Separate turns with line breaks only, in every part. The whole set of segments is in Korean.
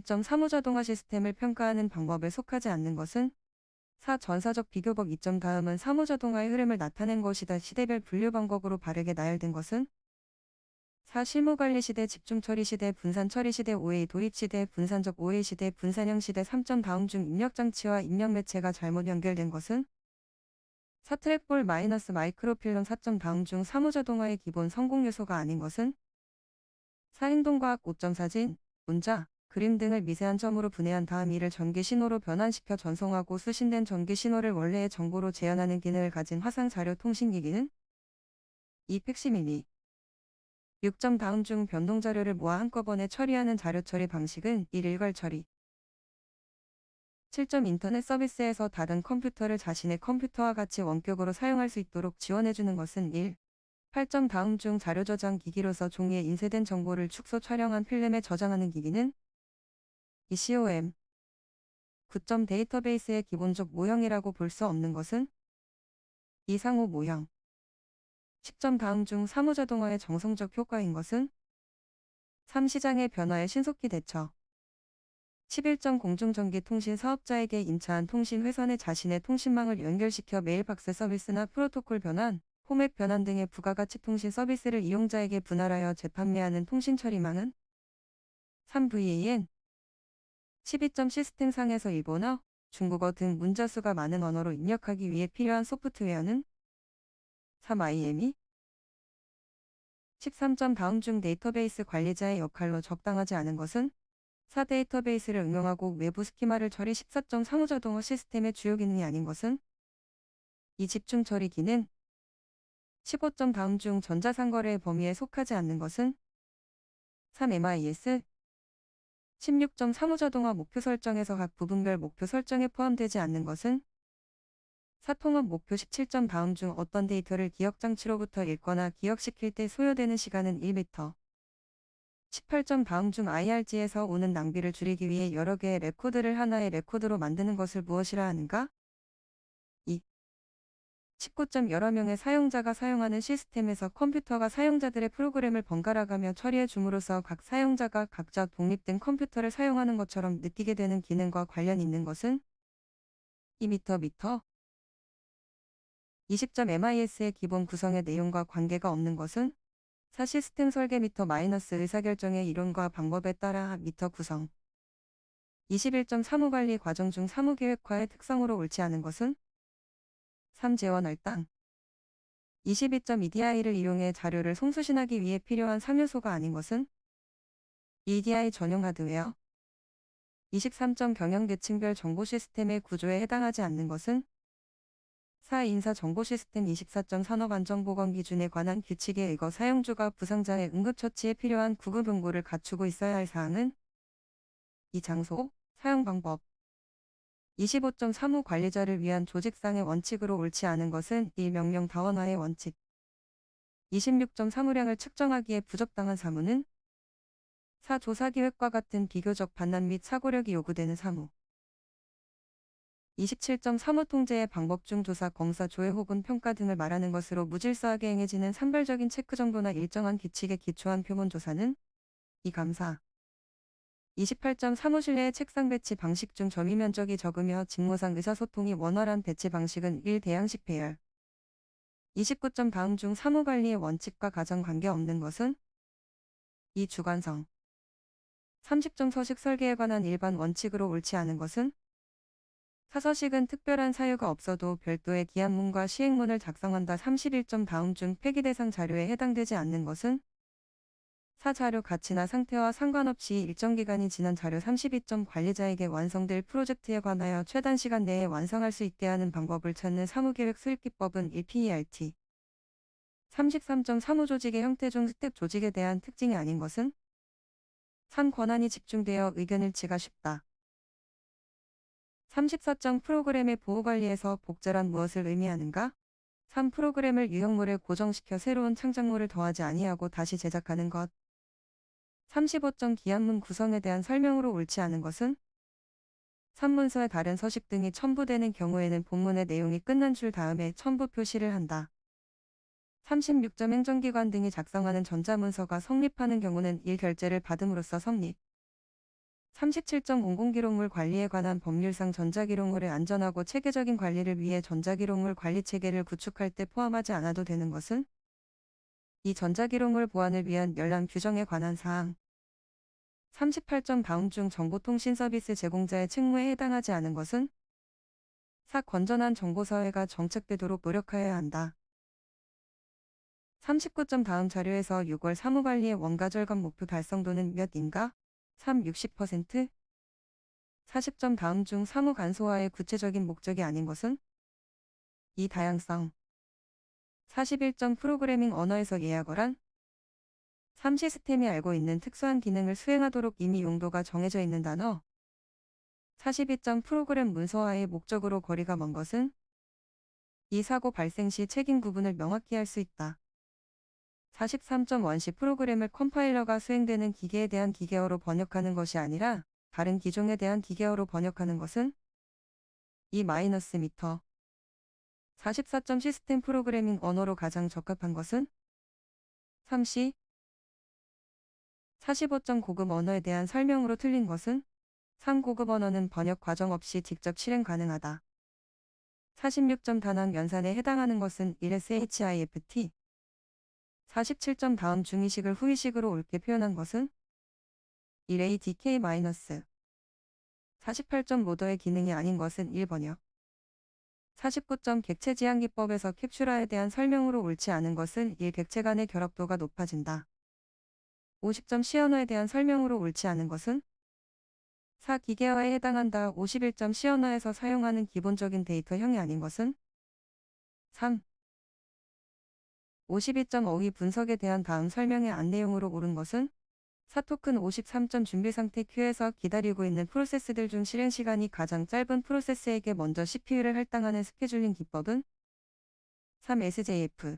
1.35 자동화 시스템을 평가하는 방법에 속하지 않는 것은 4. 전사적 비교법 2점 다음은 3호 자동화의 흐름을 나타낸 것이다. 시대별 분류 방법으로 바르게 나열된 것은 4. 실무관리 시대, 집중처리 시대, 분산처리 시대, 5 a 도입 시대, 분산적 5 a 시대, 분산형 시대 3점 다음 중 입력장치와 입력매체가 잘못 연결된 것은 4. 트랙볼 마이너스 마이크로필름 4점 다음 중 3호 자동화의 기본 성공 요소가 아닌 것은 4. 행동과학 5점 사진, 문자, 그림 등을 미세한 점으로 분해한 다음 이를 전기 신호로 변환시켜 전송하고 수신된 전기 신호를 원래의 정보로 재현하는 기능을 가진 화상 자료 통신 기기는 이 팩시밀리 6점 다음 중 변동 자료를 모아 한꺼번에 처리하는 자료 처리 방식은 1일괄 처리 7점 인터넷 서비스에서 다른 컴퓨터를 자신의 컴퓨터와 같이 원격으로 사용할 수 있도록 지원해주는 것은 1. 8점 다음 중 자료 저장 기기로서 종이에 인쇄된 정보를 축소 촬영한 필름에 저장하는 기기는 ECOM 9점 데이터베이스의 기본적 모형이라고 볼 수 없는 것은 이상호 모형 10점 다음 중 사무자동화의 정성적 효과인 것은 3시장의 변화에 신속히 대처 11점 공중전기 통신 사업자에게 임차한 통신 회선에 자신의 통신망을 연결시켜 메일박스 서비스나 프로토콜 변환, 포맷 변환 등의 부가가치 통신 서비스를 이용자에게 분할하여 재판매하는 통신 처리망은 3VAN 12점 시스템상에서 일본어, 중국어 등 문자수가 많은 언어로 입력하기 위해 필요한 소프트웨어는 3IM이 13점 다음 중 데이터베이스 관리자의 역할로 적당하지 않은 것은 4 데이터베이스를 응용하고 외부 스키마를 처리 14점 상호자동화 시스템의 주요 기능이 아닌 것은 2 집중 처리 기능 15점 다음 중 전자상거래의 범위에 속하지 않는 것은 3MIS 16.35자동화 목표 설정에서 각 부분별 목표 설정에 포함되지 않는 것은 사통업 목표 17점 다음 중 어떤 데이터를 기억장치로부터 읽거나 기억시킬 때 소요되는 시간은 1m. 18점 다음 중 IRG에서 오는 낭비를 줄이기 위해 여러 개의 레코드를 하나의 레코드로 만드는 것을 무엇이라 하는가? 19점 여러 명의 사용자가 사용하는 시스템에서 컴퓨터가 사용자들의 프로그램을 번갈아가며 처리해 줌으로써 각 사용자가 각자 독립된 컴퓨터를 사용하는 것처럼 느끼게 되는 기능과 관련 있는 것은 2미터 미터 2 0 MIS의 기본 구성의 내용과 관계가 없는 것은 4 시스템 설계 미터 마이너스 의사결정의 이론과 방법에 따라 미터 구성 21.3호 관리 과정 중 사무 계획화의 특성으로 옳지 않은 것은 3. 재원할 땅 22.EDI를 이용해 자료를 송수신하기 위해 필요한 3요소가 아닌 것은 EDI 전용 하드웨어 23. 경영계층별 정보 시스템의 구조에 해당하지 않는 것은 4. 인사 정보 시스템 24. 산업안전보건 기준에 관한 규칙에 의거 사용주가 부상자의 응급처치에 필요한 구급 용구를 갖추고 있어야 할 사항은 이 장소, 사용 방법, 2 5 3사 관리자를 위한 조직상의 원칙으로 옳지 않은 것은 이 명령 다원화의 원칙. 2 6 3사량을 측정하기에 부적당한 사무는 사 조사기획과 같은 비교적 반란 및 사고력이 요구되는 사무. 2 7 3사통제의 방법 중 조사, 검사, 조회 혹은 평가 등을 말하는 것으로 무질서하게 행해지는 산발적인 체크 정도나 일정한 규칙에 기초한 표본 조사는 이 감사. 28점 사무실내 책상 배치 방식 중 점유 면적이 적으며 직무상 의사소통이 원활한 배치 방식은 1. 대양식 배열 29점 다음 중 사무관리의 원칙과 가장 관계없는 것은 2. 주관성 30점 서식 설계에 관한 일반 원칙으로 옳지 않은 것은 사서식은 특별한 사유가 없어도 별도의 기한문과 시행문을 작성한다 31점 다음 중 폐기 대상 자료에 해당되지 않는 것은 사 자료 가치나 상태와 상관없이 일정 기간이 지난 자료 32점 관리자에게 완성될 프로젝트에 관하여 최단 시간 내에 완성할 수 있게 하는 방법을 찾는 사무계획 수립기법은 1PERT. 33점 사무조직의 형태 중 스텝 조직에 대한 특징이 아닌 것은 3. 권한이 집중되어 의견을 치가 쉽다. 34점 프로그램의 보호관리에서 복제란 무엇을 의미하는가? 3. 프로그램을 유형물에 고정시켜 새로운 창작물을 더하지 아니하고 다시 제작하는 것. 35종 기한문 구성에 대한 설명으로 옳지 않은 것은 산문서의 다른 서식 등이 첨부되는 경우에는 본문의 내용이 끝난 줄 다음에 첨부 표시를 한다. 36점 행정기관 등이 작성하는 전자문서가 성립하는 경우는 일결제를 받음으로써 성립. 37점 공공기록물 관리에 관한 법률상 전자기록물의 안전하고 체계적인 관리를 위해 전자기록물 관리체계를 구축할 때 포함하지 않아도 되는 것은 이 전자기록물 보안을 위한 열람 규정에 관한 사항. 38점 다음 중 정보통신 서비스 제공자의 책무에 해당하지 않은 것은 4. 건전한 정보사회가 정착되도록 노력하여야 한다. 39점 다음 자료에서 6월 사무관리의 원가절감 목표 달성도는 몇인가? 3. 60% 40점 다음 중 사무 간소화의 구체적인 목적이 아닌 것은? 2. 다양성 41점 프로그래밍 언어에서 예약어란? 3 시스템이 알고 있는 특수한 기능을 수행하도록 이미 용도가 정해져 있는 단어 42점 프로그램 문서화의 목적으로 거리가 먼 것은 이 사고 발생 시 책임 구분을 명확히 할 수 있다. 43점 원시 프로그램을 컴파일러가 수행되는 기계에 대한 기계어로 번역하는 것이 아니라 다른 기종에 대한 기계어로 번역하는 것은 이 마이너스 미터 44점 시스템 프로그래밍 언어로 가장 적합한 것은 3시 45.9급 언어에 대한 설명으로 틀린 것은 3고급 언어는 번역 과정 없이 직접 실행 가능하다. 46점 단항 연산에 해당하는 것은 1SHIFT 47점 다음 중의식을 후의식으로 옳게 표현한 것은 1ADK- 48점 모더의 기능이 아닌 것은 1번역 49점 객체 지향 기법에서 캡슐화에 대한 설명으로 옳지 않은 것은 1 객체 간의 결합도가 높아진다. 50점 시언어에 대한 설명으로 옳지 않은 것은 4. 기계화에 해당한다 51점 시언어에서 사용하는 기본적인 데이터형이 아닌 것은 3. 52점 어휘 분석에 대한 다음 설명의 안내용으로 옳은 것은 4. 토큰 53점 준비 상태 q 에서 기다리고 있는 프로세스들 중 실행 시간이 가장 짧은 프로세스에게 먼저 CPU를 할당하는 스케줄링 기법은 3. SJF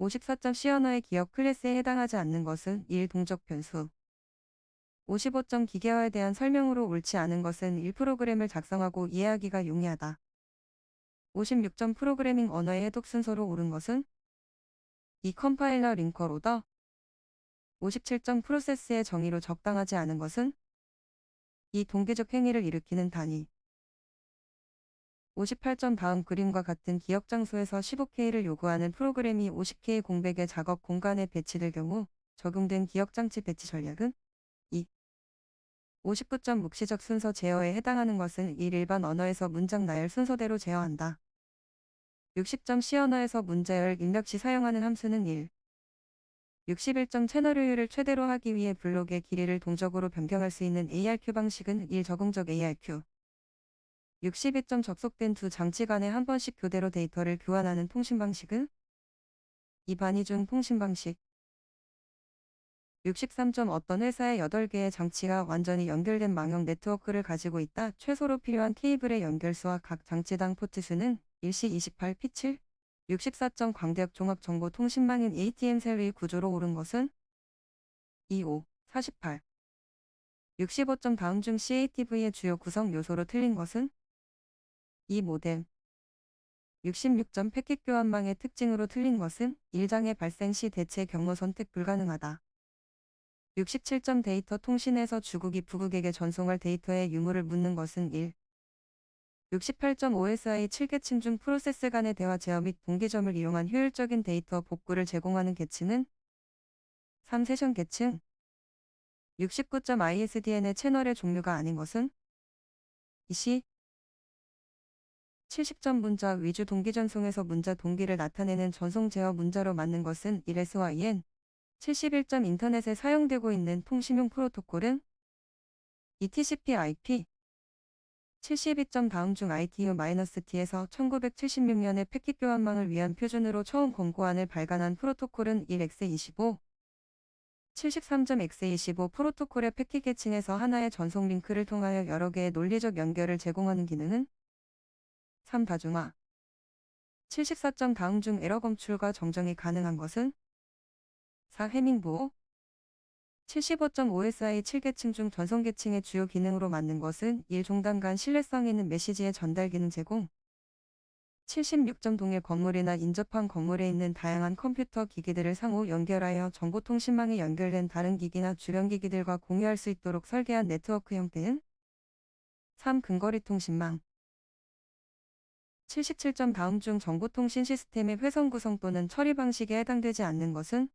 54.C 언어의 기업 클래스에 해당하지 않는 것은 1. 동적 변수 5 5 기계화에 대한 설명으로 옳지 않은 것은 1. 프로그램을 작성하고 이해하기가 용이하다. 5 6 프로그래밍 언어의 해독 순서로 옳은 것은 2. 컴파일러 링커 로더 5 7 프로세스의 정의로 적당하지 않은 것은 이 동기적 행위를 일으키는 단위 5 8점 다음 그림과 같은 기억 장소에서 15K를 요구하는 프로그램이 50K 공백의 작업 공간에 배치될 경우 적용된 기억장치 배치 전략은 2. 59점 묵시적 순서 제어에 해당하는 것은 1. 일반 언어에서 문장 나열 순서대로 제어한다. 60점 C 언어에서 문자열 입력 시 사용하는 함수는 1. 61점 채널 효율을 최대로 하기 위해 블록의 길이를 동적으로 변경할 수 있는 ARQ 방식은 1. 적응적 ARQ 62점 접속된 두 장치 간에 한 번씩 교대로 데이터를 교환하는 통신 방식은 이 반이준 통신 방식 63점 어떤 회사의 8개의 장치가 완전히 연결된 망형 네트워크를 가지고 있다. 최소로 필요한 케이블의 연결수와 각 장치당 포트 수는 일시 28P7 64점 광대역 종합정보통신망인 ATM 셀의 구조로 오른 것은 25, 48 65점 다음 중 CATV의 주요 구성 요소로 틀린 것은 이 모델 66점 패킷 교환망의 특징으로 틀린 것은 일장의 발생 시 대체 경로 선택 불가능하다. 67점 데이터 통신에서 주국이 부국에게 전송할 데이터의 유무를 묻는 것은 1. 68점 OSI 7계층 중 프로세스 간의 대화 제어 및 동기점을 이용한 효율적인 데이터 복구를 제공하는 계층은 3. 세션 계층 69.ISDN의 채널의 종류가 아닌 것은 이시 70점 문자 위주 동기 전송에서 문자 동기를 나타내는 전송 제어 문자로 맞는 것은 1 s y n 71점 인터넷에 사용되고 있는 통신용 프로토콜은 ETCP IP 72점 다음 중 ITU-D에서 1976년에 패킷 교환망을 위한 표준으로 처음 권고안을 발간한 프로토콜은 1X25 73.x25 점 프로토콜의 패킷 계층에서 하나의 전송 링크를 통하여 여러 개의 논리적 연결을 제공하는 기능은 3. 다중화 74점 다음 중 에러 검출과 정정이 가능한 것은 4. 해밍 보호 75.5SI 7계층 중 전송 계층의 주요 기능으로 맞는 것은 1. 종단 간 신뢰성 있는 메시지의 전달 기능 제공 76점 동일 건물이나 인접한 건물에 있는 다양한 컴퓨터 기기들을 상호 연결하여 정보통신망에 연결된 다른 기기나 주변 기기들과 공유할 수 있도록 설계한 네트워크 형태는 3. 근거리 통신망 77점 다음 중 정보통신 시스템의 회선 구성 또는 처리 방식에 해당되지 않는 것은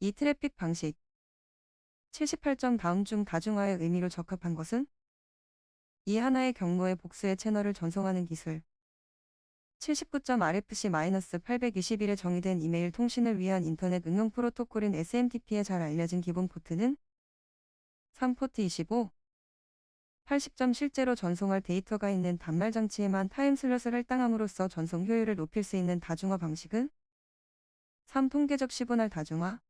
이 트래픽 방식 78점 다음 중 다중화의 의미로 적합한 것은 이 하나의 경로의 복수의 채널을 전송하는 기술 7 9 RFC-821에 정의된 이메일 통신을 위한 인터넷 응용 프로토콜인 SMTP에 잘 알려진 기본 포트는 3포트 25, 80점 실제로 전송할 데이터가 있는 단말 장치에만 타임슬롯을 할당함으로써 전송 효율을 높일 수 있는 다중화 방식은 3. 통계적 시분할 다중화